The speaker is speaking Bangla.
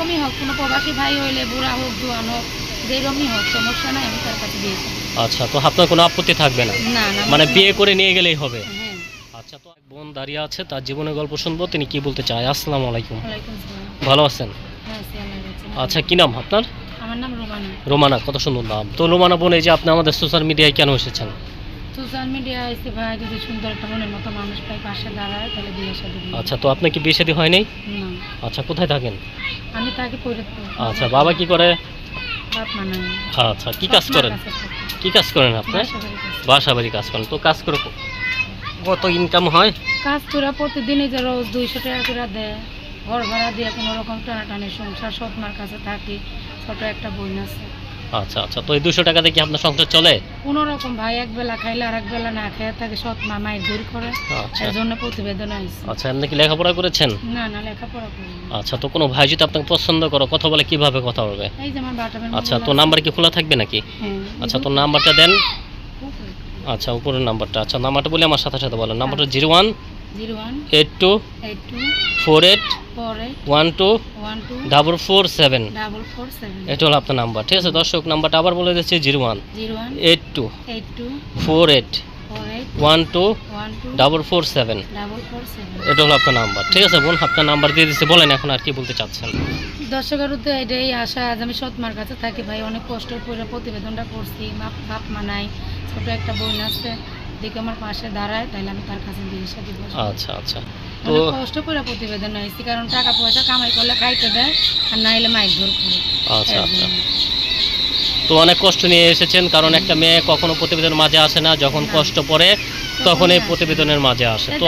যেরকমই হোক কোনো প্রবাসী ভাই হইলে বুড়া হোক জোয়ান হোক যেরকমই হোক সমস্যা নাই আমি তার কাছে করব। আচ্ছা তো আপনার কোনো আপত্তি থাকবে না? না না মানে বিয়ে করে নিয়ে গেলেই হবে? হ্যাঁ। আচ্ছা তো এক বোন দাঁড়িয়ে আছে তার জীবনের গল্প শুনব তিনি কি বলতে চায়? আসসালামু আলাইকুম। ওয়ালাইকুম সালাম ভালো আছেন? হ্যাঁ আল্লাহ রাখছে। আচ্ছা কি নাম আপনার? আমার নাম রোমানা। রোমানা কত সুন্দর নাম। তো রোমানা বোন এই যে আপনি আমাদের সোশ্যাল মিডিয়ায় কেন এসেছেন? সোশ্যাল মিডিয়া এসে ভাই যদি সুন্দর একটা মনের মতো মানুষ পাই পাশে দাঁড়ায় তাহলে বিয়ে সাথে দিই আচ্ছা তো আপনার কি বিয়ে শাদী হয় নাই? না। আচ্ছা কোথায় থাকেন? আমি তাকে করে আচ্ছা বাবা কি করে? বাপ মানাই আচ্ছা কি কাজ করেন? কি কাজ করেন আপনি? বাসা বাড়ি কাজ করেন। তো কাজ করে কত ইনকাম হয়? কাজ করে প্রতিদিনই যে রোজ দুইশো টাকা করে দেয়। ঘর ভাড়া দিয়ে কোনো রকম টানাটানি সংসার সৎমার কাছে থাকি। ছোট একটা বোন আছে। আচ্ছা আচ্ছা। তো এই দুশো টাকাতে কি আপনার সংসার চলে? কোনো রকম ভাই এক বেলা খাইলে আর এক বেলা না খেয়ে থাকে সৎ মা মায়ের দূর করে। আচ্ছা। এর জন্য প্রতিবেদন আইসি আচ্ছা আপনি কি লেখাপড়া করেছেন? না না লেখাপড়া করিনি। আচ্ছা তো কোনো ভাই যদি আপনাকে পছন্দ করো কথা বলে কীভাবে কথা বলবে? এই যে আমার বাটামের আচ্ছা তো নাম্বার কি খোলা থাকবে নাকি? হ্যাঁ আচ্ছা তো নাম্বারটা দেন। আচ্ছা উপরের নাম্বারটা। আচ্ছা নাম্বারটা বলে আমার সাথে সাথে বলেন। নাম্বারটা one zero one eight two four eight one two double four seven. এটা হলো আপনার নাম্বার ঠিক আছে? দর্শক নাম্বারটা আবার বলে দিচ্ছি zero one eight two four eight one two double four seven. এটা হলো আপনার নাম্বার ঠিক আছে বোন? আপনার নাম্বার দিয়ে দিচ্ছি বলেন এখন আর কি বলতে চাচ্ছেন। দর্শকের তো এটাই আশা আজ আমি সৎমার কাছে থাকি। ভাই অনেক কষ্ট করে প্রতিবেদনটা করছি। বাপ বাপ মানাই ছোট একটা বোন আছে। দেখে আমার পাশে দাঁড়ায় তাহলে আমি তার কাছে বিয়ে সাথে আচ্ছা আচ্ছা। তো কষ্ট করে প্রতিবেদন হয়েছি কারণ টাকা পয়সা কামাই করলে খাইতে দেয় আর না হলে মাইক ধর করে আচ্ছা আচ্ছা। তো অনেক কষ্ট নিয়ে এসেছেন কারণ একটা মেয়ে কখনো প্রতিবেদনের মাঝে আসে না যখন কষ্ট পড়ে তখন এই প্রতিবেদনের মাঝে আসে। তো